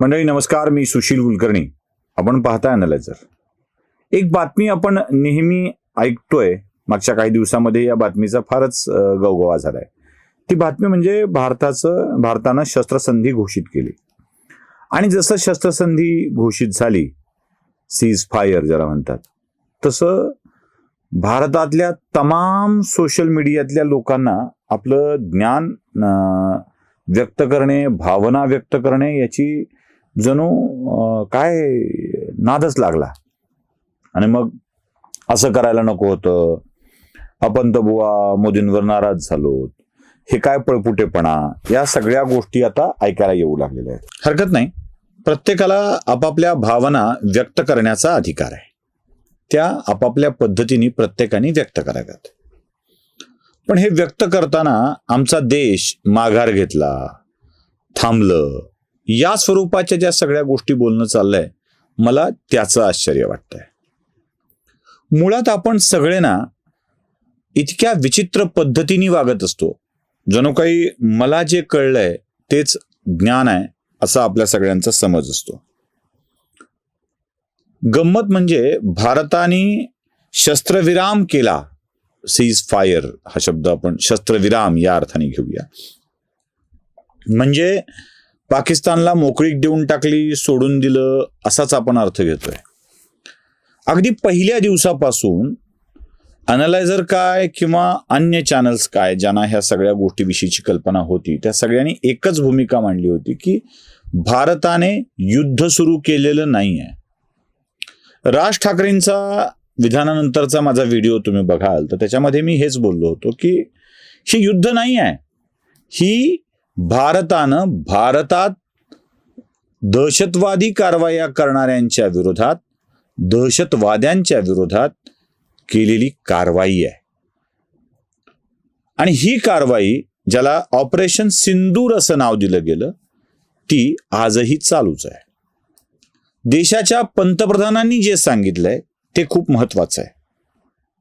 मंडळी नमस्कार मी सुशील कुलकर्णी. आपण पाहताय अनलायझर एक बातमी आपण नेहमी ऐकतोय मागच्या काही दिवसामध्ये या बातमीचा फारच गवगवा झालाय. ती बातमी म्हणजे भारताचं भारतानं शस्त्रसंधी घोषित केली. आणि जसं शस्त्रसंधी घोषित झाली सीज फायर ज्याला म्हणतात तसं भारतातल्या तमाम सोशल मीडियातल्या लोकांना आपलं ज्ञान व्यक्त करणे भावना व्यक्त करणे याची जणू काय नादच लागला. आणि मग असं करायला नको होतं. आपण तर बुवा मोदींवर नाराज झालो. हे काय पळपुटेपणा? या सगळ्या गोष्टी आता ऐकायला येऊ लागलेल्या आहेत. हरकत नाही. प्रत्येकाला आपापल्या भावना व्यक्त करण्याचा अधिकार आहे. त्या आपापल्या पद्धतीने प्रत्येकाने व्यक्त कराव्यात. पण हे व्यक्त करताना आमचा देश माघार घेतला थांबलं या स्वरूपाच्या ज्या सगळ्या गोष्टी बोलणं चाललंय मला त्याचं आश्चर्य वाटतंय. मुळात आपण सगळे ना इतक्या विचित्र पद्धतीने वागत असतो. जणू काही मला जे कळलंय तेच ज्ञान आहे असा आपल्या सगळ्यांचा समज असतो. गंमत म्हणजे भारताने शस्त्रविराम केला. सीज फायर हा शब्द आपण शस्त्रविराम या अर्थाने घेऊया. म्हणजे पाकिस्तानला मोकळीक देऊन टाकली सोडून दिलं असाच आपण अर्थ घेतोय. अगदी पहिल्या दिवसापासून अनालायझर काय किंवा अन्य चॅनल्स काय ज्यांना ह्या सगळ्या गोष्टीविषयीची कल्पना होती त्या सगळ्यांनी एकच भूमिका मांडली होती की भारताने युद्ध सुरू केलेलं नाही आहे राज ठाकरेंचा विधानानंतरचा माझा व्हिडिओ तुम्ही बघाल तर त्याच्यामध्ये मी हेच बोललो होतो की हे युद्ध नाही आहे ही भारतानं भारतात दहशतवादी कारवाया करणाऱ्यांच्या विरोधात दहशतवाद्यांच्या विरोधात केलेली कारवाई आहे. आणि ही कारवाई ज्याला ऑपरेशन सिंदूर असं नाव दिलं गेलं ती आजही चालूच आहे. देशाच्या पंतप्रधानांनी जे सांगितलंय ते खूप महत्वाचं आहे.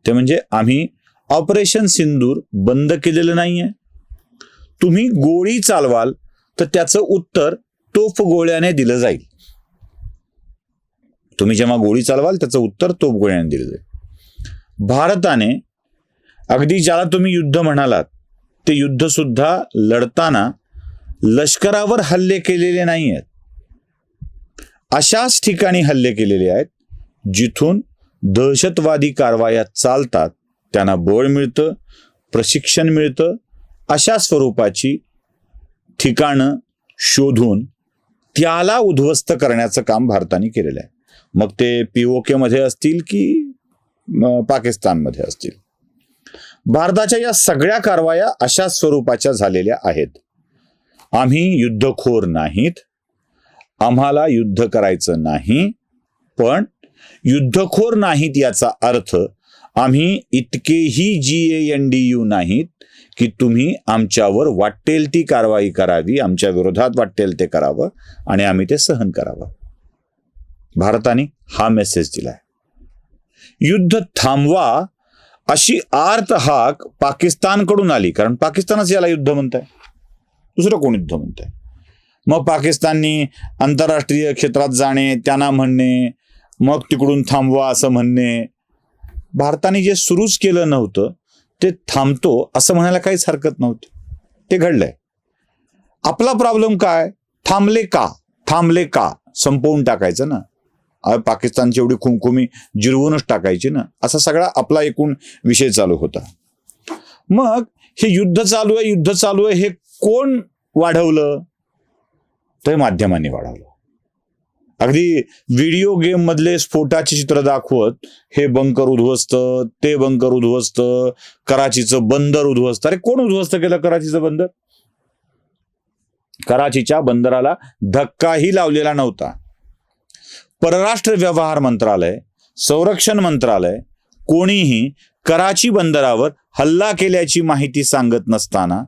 ते म्हणजे आम्ही ऑपरेशन सिंदूर बंद केलेलं नाहीये. तुम्ही गोळी चालवाल तर त्याचं उत्तर तोफ गोळ्याने दिलं जाईल. तुम्ही जेव्हा गोळी चालवाल त्याचं उत्तर तोफ गोळ्याने दिलं जाईल. भारताने अगदी ज्याला तुम्ही युद्ध म्हणालात ते युद्ध सुद्धा लढताना लष्करावर हल्ले केलेले नाही आहेत अशाच ठिकाणी हल्ले केलेले आहेत जिथून दहशतवादी कारवाया चालतात त्यांना बळ मिळतं प्रशिक्षण मिळतं अशा स्वरूपाची ठिकाणं शोधून त्याला उद्ध्वस्त करण्याचं काम भारताने केलेलं आहे. मग ते पीओके मध्ये असतील की पाकिस्तानमध्ये असतील? भारताच्या या सगळ्या कारवाया अशा स्वरूपाच्या झालेल्या आहेत. आम्ही युद्धखोर नाहीत. आम्हाला युद्ध करायचं नाही. पण युद्धखोर नाहीत याचा अर्थ आम्ही इतकेही G A N D U नाहीत. की तुम्ही आमच्यावर वाटेल ती कारवाई करावी आमच्या विरोधात वाटेल ते करावं आणि आम्ही ते सहन करावं. भारताने हा मेसेज दिलाय. युद्ध थांबवा अशी आर्त हाक पाकिस्तानकडून आली कारण पाकिस्तानच याला युद्ध म्हणताय. दुसरं कोण युद्ध म्हणताय? मग पाकिस्ताननी आंतरराष्ट्रीय क्षेत्रात जाणे त्यांना म्हणणे मग तिकडून थांबवा असं म्हणणे. भारताने जे सुरूच केलं नव्हतं ते थांबतो असं म्हणायला काहीच हरकत नव्हती. ते घडलंय. आपला प्रॉब्लेम काय? थांबले का? थांबले का? संपवून टाकायचं ना. पाकिस्तानची एवढी खुमखुमी जिरवूनच टाकायची ना. असा सगळा आपला एकूण विषय चालू होता. मग हे युद्ध चालू आहे युद्ध चालू आहे हे कोण वाढवलं? तर माध्यमांनी वाढवलं. अगदी व्हिडिओ गेम मधले स्फोटाचे चित्र दाखवत हे बंकर उद्ध्वस्त ते बंकर उद्ध्वस्त कराचीचं बंदर उद्ध्वस्त. अरे कोण उद्ध्वस्त केलं कराचीचं बंदर? कराचीच्या बंदराला धक्काही लावलेला नव्हता. परराष्ट्र व्यवहार मंत्रालय संरक्षण मंत्रालय कोणीही कराची बंदरावर हल्ला केल्याची माहिती सांगत नसताना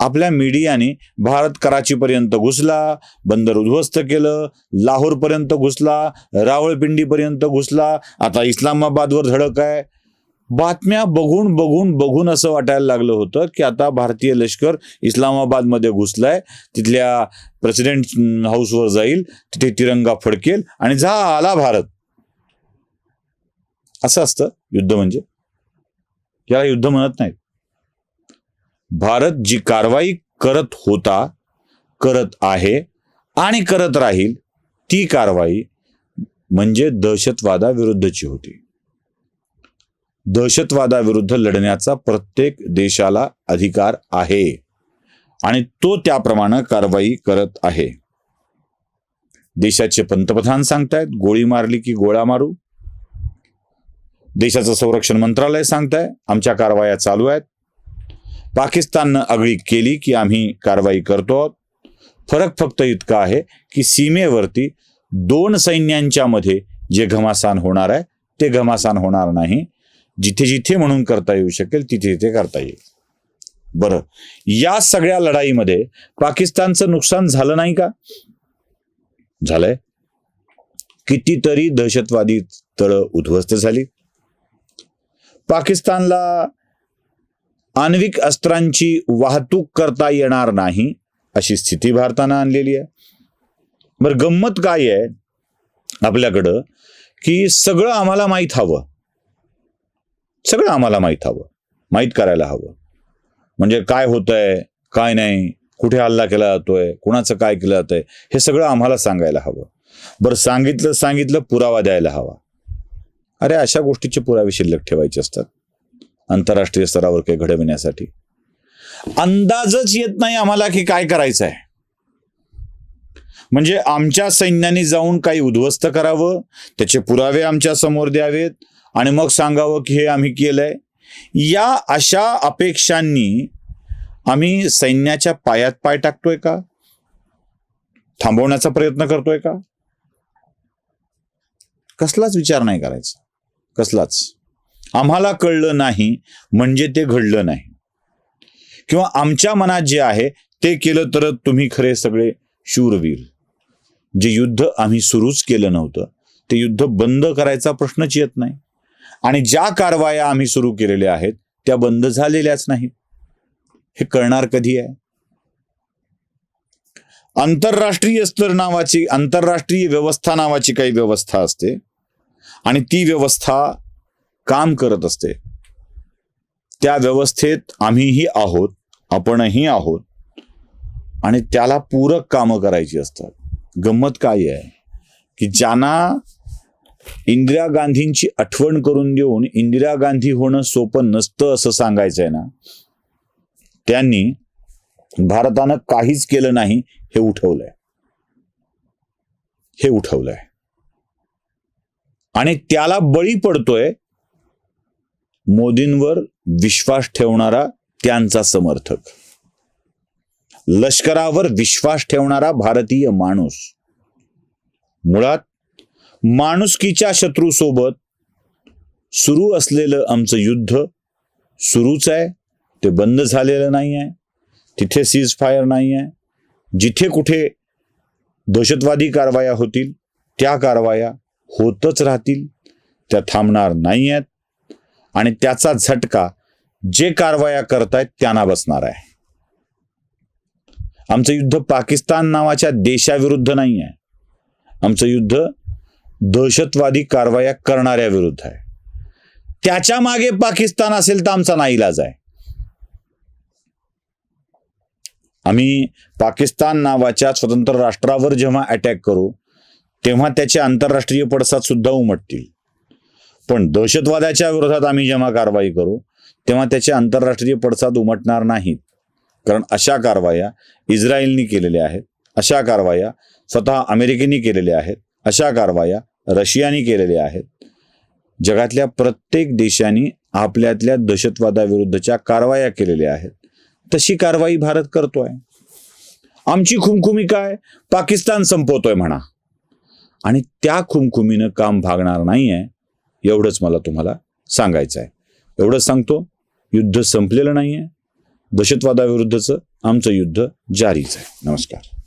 आपल्या मीडियाने भारत कराचीपर्यंत घुसला बंदर उद्ध्वस्त केलं लाहोरपर्यंत घुसला रावळपिंडीपर्यंत घुसला. आता इस्लामाबादवर धडक आहे. बातम्या बघून बघून बघून असं वाटायला लागलं होतं की आता भारतीय लष्कर इस्लामाबादमध्ये घुसलाय. तिथल्या प्रेसिडेंट हाऊसवर जाईल. तिथे तिरंगा फडकेल आणि झाला भारत. असं असतं युद्ध म्हणजे. याला युद्ध म्हणत नाहीत. भारत जी कारवाई करत होता करत आहे आणि करत राहील ती कारवाई म्हणजे दहशतवादाविरुद्धची होती. दहशतवादाविरुद्ध लढण्याचा प्रत्येक देशाला अधिकार आहे आणि तो त्याप्रमाणे कारवाई करत आहे. देशाचे पंतप्रधान सांगतायत गोळी मारली की गोळा मारू. देशाचं संरक्षण मंत्रालय सांगताय आमच्या कारवाया चालू आहेत. पाकिस्ताननं आगळी केली की आम्ही कारवाई करतो आहोत. फरक फक्त इतका आहे की सीमेवरती दोन सैन्यांच्या मध्ये जे घमासान होणार आहे ते घमासान होणार नाही. जिथे जिथे म्हणून करता येऊ शकेल तिथे तिथे करता येईल. बरं. या सगळ्या लढाईमध्ये पाकिस्तानचं नुकसान झालं नाही का? झालंय. कितीतरी दहशतवादी तळं उद्ध्वस्त झाली. पाकिस्तानला आण्विक अस्त्रांची वाहतूक करता येणार नाही अशी स्थिती भारतानं आणलेली आहे. बरं गंमत काय आहे आपल्याकडं? की सगळं आम्हाला माहीत हवं. सगळं आम्हाला माहीत हवं. माहीत करायला हवं. म्हणजे काय होतंय काय नाही कुठे हल्ला केला जातोय कुणाचं काय केलं जातंय हे सगळं आम्हाला सांगायला हवं. बरं सांगितलं सांगितलं पुरावा द्यायला हवा. अरे अशा गोष्टीचे पुरावे शिल्लक ठेवायचे असतात. आंतरराष्ट्रीय स्तरावर काही घडविण्यासाठी. अंदाजच येत नाही आम्हाला की काय करायचं आहे म्हणजे आमच्या सैन्याने जाऊन काही उद्ध्वस्त करावं त्याचे पुरावे आमच्यासमोर द्यावेत आणि मग सांगावं की हे आम्ही केलंय. या अशा अपेक्षांनी आम्ही सैन्याच्या पायात पाय टाकतोय का? थांबवण्याचा प्रयत्न करतोय का? कसलाच विचार नाही करायचा. कसलाच. आम्हाला कळलं नाही म्हणजे ते घडलं नाही. किंवा आमच्या मनात जे आहे ते केलं तर तुम्ही खरे सगळे शूरवीर. जे युद्ध आम्ही सुरूच केलं नव्हतं ते युद्ध बंद करायचा प्रश्नच येत नाही. आणि ज्या कारवाया आम्ही सुरू केलेल्या आहेत त्या बंद झालेल्याच नाहीत. हे कळणार कधी आहे? आंतरराष्ट्रीय स्तर नावाची आंतरराष्ट्रीय व्यवस्था नावाची काही व्यवस्था असते. आणि ती व्यवस्था काम करत असते. त्या व्यवस्थेत आम्हीही आहोत आपणही आहोत आणि त्याला पूरक कामं करायची असतात. गंमत काय आहे? की ज्यांना इंदिरा गांधींची आठवण करून देऊन इंदिरा गांधी होणं सोपं नसतं असं सांगायचं आहे ना त्यांनी भारतानं काहीच केलं नाही हे उठवलंय. हे उठवलंय. आणि त्याला बळी पडतोय मोदींवर विश्वास ठेवणारा त्यांचा समर्थक. लष्करावर विश्वास ठेवणारा भारतीय माणूस. मुळात माणुसकीच्या शत्रूसोबत सुरू असलेलं आमचं युद्ध सुरूच आहे. ते बंद झालेलं नाही आहे तिथे सीज फायर नाही आहे जिथे कुठे दहशतवादी कारवाया होतील त्या कारवाया होतच राहतील. त्या थांबणार नाही आहेत आणि त्याचा झटका जे कारवाया करतायत त्यांना बसणार आहे. आमचं युद्ध पाकिस्तान नावाच्या देशाविरुद्ध नाही आहे आमचं युद्ध दहशतवादी कारवाया करणाऱ्या विरुद्ध आहे. त्याच्यामागे पाकिस्तान असेल तर आमचा नाईलाज आहे. आम्ही पाकिस्तान नावाच्या स्वतंत्र राष्ट्रावर जेव्हा अटॅक करू तेव्हा त्याचे आंतरराष्ट्रीय पडसाद सुद्धा उमटतील. पण दहशतवादाच्या विरोधात आम्ही जेव्हा कारवाई करू तेव्हा त्याचे आंतरराष्ट्रीय पडसाद उमटणार नाहीत. कारण अशा कारवाया इस्रायलनी केलेल्या आहेत अशा कारवाया स्वतः अमेरिकेने केलेल्या आहेत अशा कारवाया रशियाने केलेल्या आहेत. जगातल्या प्रत्येक देशांनी आपल्यातल्या दहशतवादाविरुद्धच्या कारवाया केलेल्या आहेत. तशी कारवाई भारत करतोय. आमची खुमखुमी काय? पाकिस्तान संपवतोय म्हणा. आणि त्या खुमखुमीनं काम भागणार नाही आहे एवढंच मला तुम्हाला सांगायचं आहे. एवढंच सांगतो युद्ध संपलेलं नाही आहे दहशतवादाविरुद्धचं आमचं युद्ध जारीच आहे. नमस्कार.